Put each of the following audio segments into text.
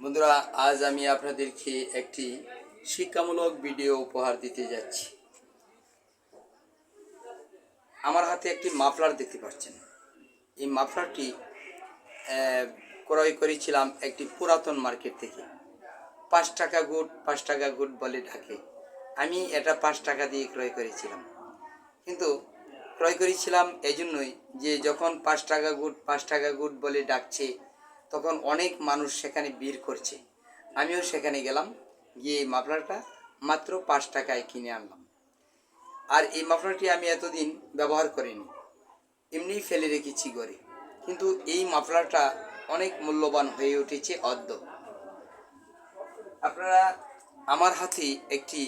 বন্ধুরা, আজ আমি আপনাদেরকে একটি শিক্ষামূলক ভিডিও উপহার দিতে যাচ্ছি। আমার হাতে একটি মাফলার দেখতে পাচ্ছেন। এই মাফলারটি ক্রয় করেছিলাম একটি পুরাতন মার্কেট থেকে। পাঁচ টাকা গুট, পাঁচ টাকা গুট বলে ডাকে। আমি এটা পাঁচ টাকা দিয়ে ক্রয় করেছিলাম। কিন্তু ক্রয় করেছিলাম এই জন্যই যে যখন পাঁচ টাকা গুট, পাঁচ টাকা গুট বলে ডাকছে তখন অনেক মানুষ সেখানে ভিড় করছে। আমিও সেখানে গেলাম, গিয়ে এই মাফলারটা মাত্র পাঁচ টাকায় কিনে আনলাম। আর এই মাফলারটি আমি এতদিন ব্যবহার করিনি এমনিই ফেলে রেখেছি ঘরে। কিন্তু এই মাফলারটা অনেক মূল্যবান হয়ে উঠেছে অদ্য। আপনারা আমার হাতে একটি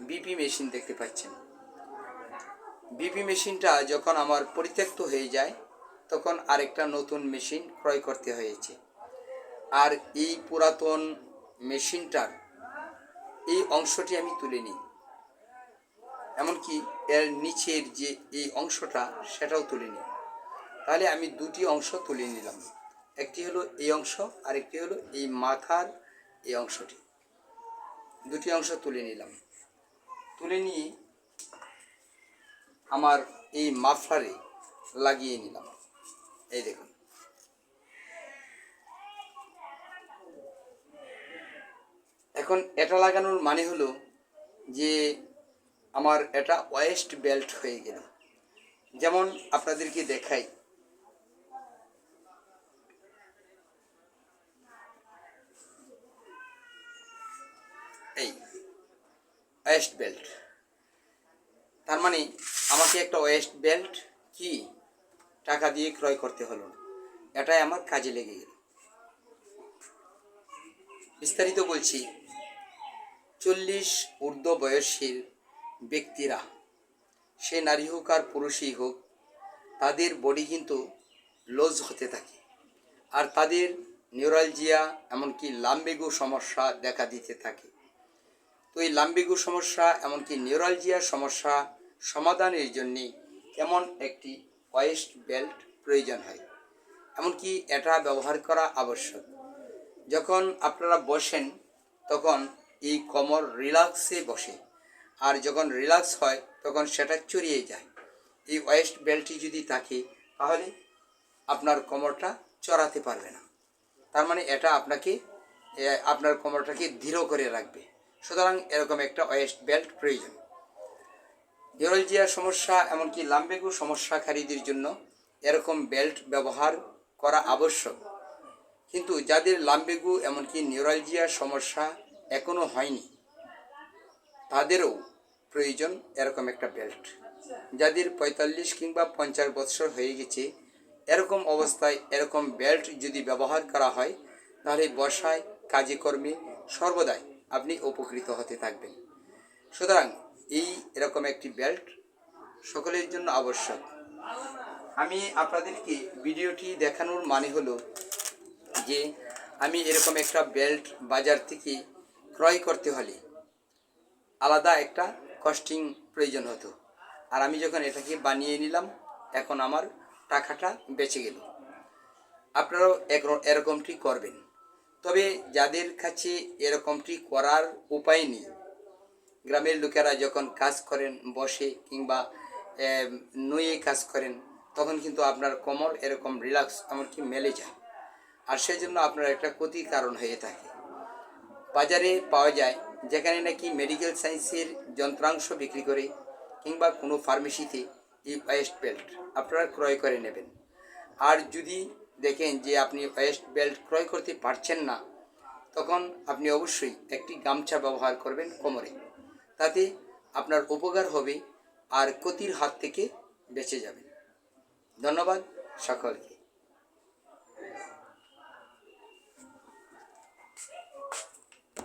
বিপি মেশিন দেখতে পাচ্ছেন। বিপি মেশিনটা যখন আমার পরিত্যক্ত হয়ে যায় তখন আরেকটা নতুন মেশিন ক্রয় করতে হয়েছে। আর এই পুরাতন মেশিনটার এই অংশটি আমি তুলে নিই। এমনকি এর নিচের যে এই অংশটা, সেটাও তুলে নিই। তাহলে আমি দুটি অংশ তুলে নিলাম। একটি হলো এই অংশ আর একটি হলো এই মাথার এই অংশটি। দুটি অংশ তুলে নিলাম। তুলে নিয়ে আমার এই মাফলারে লাগিয়ে নিলাম। এই দেখুন। এখন এটা লাগানোর মানে হলো যে আমার এটা ওয়েস্ট বেল্ট হয়ে গেল। যেমন আপনাদেরকে দেখাই। এই, ওয়েস্ট বেল্ট। তার মানে আমাকে একটা ওয়েস্ট বেল্ট কি? টাকা দিয়ে ক্রয় করতে হলো না। এটাই আমার কাজে লেগে গেল। বিস্তারিত বলছি, চল্লিশ ঊর্ধ্ব বয়সের ব্যক্তিরা, সে নারী হোক আর পুরুষই হোক, তাদের বডি কিন্তু লজ হতে থাকে। আর তাদের নিউরালজিয়া এমনকি লাম্বেগু সমস্যা দেখা দিতে থাকে। তো এই লাম্বিগু সমস্যা, এমনকি নিউরালজিয়া সমস্যা সমাধানের জন্যে এমন একটি ওয়েস্ট বেল্ট প্রয়োজন হয়। এমনকি এটা ব্যবহার করা আবশ্যক। যখন আপনারা বসেন, তখন এই কোমর রিল্যাক্সে বসে। আর যখন রিল্যাক্স হয়, তখন সেটা চড়িয়ে যায়। এই ওয়েস্ট বেল্টটি যদি থাকে, তাহলে আপনার কোমরটা চড়াতে পারবে না। তার মানে এটা আপনাকে আপনার কোমরটাকে দৃঢ় করে রাখবে। সুতরাং এরকম একটা ওয়েস্ট বেল্ট প্রয়োজন। নিউরোলজিয়ার সমস্যা, এমনকি লাম্বেগু সমস্যাকারীদের জন্য এরকম বেল্ট ব্যবহার করা আবশ্যক। কিন্তু যাদের লাম্বেগু, এমনকি নিউরালজিয়ার সমস্যা এখনও হয়নি, তাদেরও প্রয়োজন এরকম একটা বেল্ট। যাদের পঁয়তাল্লিশ কিংবা পঞ্চাশ বৎসর হয়ে গেছে, এরকম অবস্থায় এরকম বেল্ট যদি ব্যবহার করা হয়, তাহলে বসায় কাজে কর্মে সর্বদাই আপনি উপকৃত হতে থাকবেন। সুতরাং এই এরকম একটি বেল্ট সকলের জন্য আবশ্যক। আমি আপনাদেরকে ভিডিওটি দেখানোর মানে হলো যে আমি এরকম একটা বেল্ট বাজার থেকে ক্রয় করতে হলে আলাদা একটা কস্টিং প্রয়োজন হতো। আর আমি যখন এটাকে বানিয়ে নিলাম, এখন আমার টাকাটা বেঁচে গেল। আপনারাও এক- এরকমটি করবেন। তবে যাদের কাছে এরকমটি করার উপায় নেই গ্রামের লোকেরা যখন কাজ করেন, বসে কিংবা নুয়ে কাজ করেন, তখন কিন্তু আপনার কোমর এরকম রিল্যাক্স এমনকি মেলে যায়। আর সেই জন্য আপনার একটা ক্ষতির কারণ হয়ে থাকে। বাজারে পাওয়া যায়, যেখানে নাকি মেডিকেল সায়েন্সের যন্ত্রাংশ বিক্রি করে কিংবা কোনো ফার্মেসিতে এই ওয়েস্ট বেল্ট আপনারা ক্রয় করে নেবেন। আর যদি দেখেন যে আপনি ওয়েস্ট বেল্ট ক্রয় করতে পারছেন না, তখন আপনি অবশ্যই একটি গামছা ব্যবহার করবেন কোমরে। তাতে আপনার উপকার হবে আর ক্ষতির হাত থেকে বেঁচে যাবেন। ধন্যবাদ সকলকে।